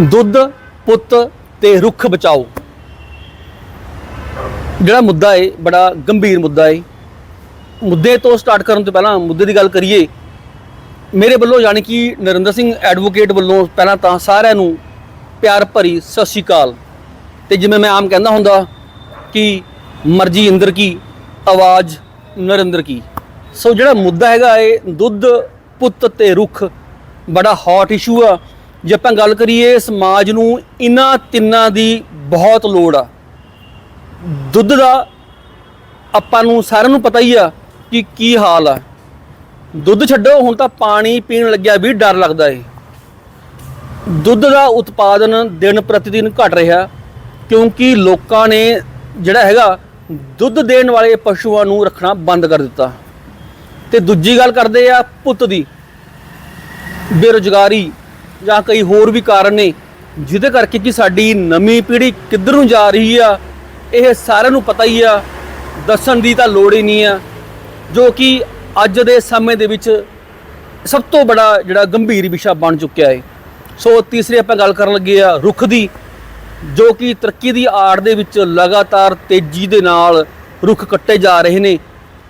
ਦੁੱਧ, ਪੁੱਤ ਤੇ ਰੁੱਖ ਬਚਾਓ। ਜਿਹੜਾ ਮੁੱਦਾ ਹੈ ਬੜਾ ਗੰਭੀਰ ਮੁੱਦਾ ਹੈ ਮੁੱਦੇ ਤੋਂ ਸਟਾਰਟ ਕਰਨ ਤੋਂ ਪਹਿਲਾਂ ਮੁੱਦੇ ਦੀ ਗੱਲ ਕਰੀਏ, ਮੇਰੇ ਵੱਲੋਂ ਯਾਨੀ ਕਿ ਨਰਿੰਦਰ ਸਿੰਘ ਐਡਵੋਕੇਟ ਵੱਲੋਂ ਪਹਿਲਾਂ ਤਾਂ ਸਾਰਿਆਂ ਨੂੰ ਪਿਆਰ ਭਰੀ ਸਤਿ ਸ਼੍ਰੀ ਅਕਾਲ। ਤੇ ਜਿਵੇਂ ਮੈਂ ਆਮ ਕਹਿੰਦਾ ਹੁੰਦਾ ਕਿ ਮਰਜ਼ੀ ਇੰਦਰ ਕੀ, ਆਵਾਜ਼ ਨਰਿੰਦਰ ਕੀ। ਸੋ ਜਿਹੜਾ ਮੁੱਦਾ ਹੈਗਾ ਏ, ਦੁੱਧ, ਪੁੱਤ ਤੇ ਰੁੱਖ, ਬੜਾ ਹੌਟ ਇਸ਼ੂ ਆ। ਜੇ ਆਪਾਂ ਗੱਲ ਕਰੀਏ ਸਮਾਜ ਨੂੰ ਇਹਨਾਂ ਤਿੰਨਾਂ ਦੀ ਬਹੁਤ ਲੋੜ ਆ। ਦੁੱਧ ਦਾ ਆਪਾਂ ਨੂੰ ਸਾਰਿਆਂ ਨੂੰ ਪਤਾ ਹੀ ਆ ਕਿ ਕੀ ਹਾਲ ਆ। ਦੁੱਧ ਛੱਡੋ, ਹੁਣ ਤਾਂ ਪਾਣੀ ਪੀਣ ਲੱਗਿਆ ਵੀ ਡਰ ਲੱਗਦਾ ਏ। ਦੁੱਧ ਦਾ ਉਤਪਾਦਨ ਦਿਨ ਪ੍ਰਤੀ ਦਿਨ ਘਟ ਰਿਹਾ, ਕਿਉਂਕਿ ਲੋਕਾਂ ਨੇ ਜਿਹੜਾ ਹੈਗਾ, ਦੁੱਧ ਦੇਣ ਵਾਲੇ ਪਸ਼ੂਆਂ ਨੂੰ ਰੱਖਣਾ ਬੰਦ ਕਰ ਦਿੱਤਾ। ਤੇ ਦੂਜੀ ਗੱਲ ਕਰਦੇ ਆ ਪੁੱਤ ਦੀ। ਬੇਰੁਜ਼ਗਾਰੀ ਜਾਂ ਕਈ ਹੋਰ ਵੀ ਕਾਰਨ ਨੇ, ਜਿਹਦੇ ਕਰਕੇ ਕਿ ਸਾਡੀ ਨਵੀਂ ਪੀੜ੍ਹੀ ਕਿੱਧਰ ਨੂੰ ਜਾ ਰਹੀ ਆ, ਇਹ ਸਾਰਿਆਂ ਨੂੰ ਪਤਾ ਹੀ ਆ, ਦੱਸਣ ਦੀ ਤਾਂ ਲੋੜ ਹੀ ਨਹੀਂ ਆ, ਜੋ ਕਿ ਅੱਜ ਦੇ ਸਮੇਂ ਦੇ ਵਿੱਚ ਸਭ ਤੋਂ ਬੜਾ ਜਿਹੜਾ ਗੰਭੀਰ ਵਿਸ਼ਾ ਬਣ ਚੁੱਕਿਆ ਹੈ। ਸੋ ਤੀਸਰੇ ਆਪਾਂ ਗੱਲ ਕਰਨ ਲੱਗੇ ਆ ਰੁੱਖ ਦੀ, ਜੋ ਕਿ ਤਰੱਕੀ ਦੀ ਆੜ ਦੇ ਵਿੱਚ ਲਗਾਤਾਰ ਤੇਜ਼ੀ ਦੇ ਨਾਲ ਰੁੱਖ ਕੱਟੇ ਜਾ ਰਹੇ ਨੇ,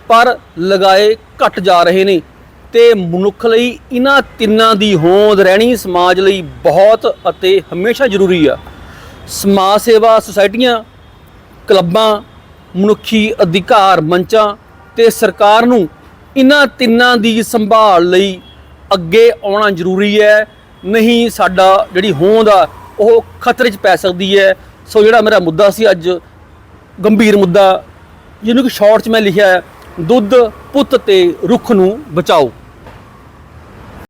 ਪਰ ਲਗਾਏ ਘਟ ਜਾ ਰਹੇ ਨੇ। ਤੇ ਮਨੁੱਖ ਲਈ ਇਹਨਾਂ ਤਿੰਨਾਂ ਦੀ ਹੋਂਦ ਰਹਿਣੀ ਸਮਾਜ ਲਈ ਬਹੁਤ ਅਤੇ ਹਮੇਸ਼ਾ ਜ਼ਰੂਰੀ ਆ। ਸਮਾਜ ਸੇਵਾ ਸੁਸਾਇਟੀਆਂ, ਕਲੱਬਾਂ, ਮਨੁੱਖੀ ਅਧਿਕਾਰ ਮੰਚਾਂ ਤੇ ਸਰਕਾਰ ਨੂੰ ਇਹਨਾਂ ਤਿੰਨਾਂ ਦੀ ਸੰਭਾਲ ਲਈ ਅੱਗੇ ਆਉਣਾ ਜ਼ਰੂਰੀ ਹੈ। ਨਹੀਂ ਸਾਡਾ ਜਿਹੜੀ ਹੋਂਦ ਆ, ਉਹ ਖਤਰੇ 'ਚ ਪੈ ਸਕਦੀ ਹੈ। ਸੋ ਜਿਹੜਾ ਮੇਰਾ ਮੁੱਦਾ ਸੀ ਅੱਜ, ਗੰਭੀਰ ਮੁੱਦਾ, ਜਿਹਨੂੰ ਕਿ ਸ਼ਾਰਟ 'ਚ ਮੈਂ ਲਿਖਿਆ ਹੈ, ਦੁੱਧ, ਪੁੱਤ ਤੇ ਰੁੱਖ ਨੂੰ ਬਚਾਓ।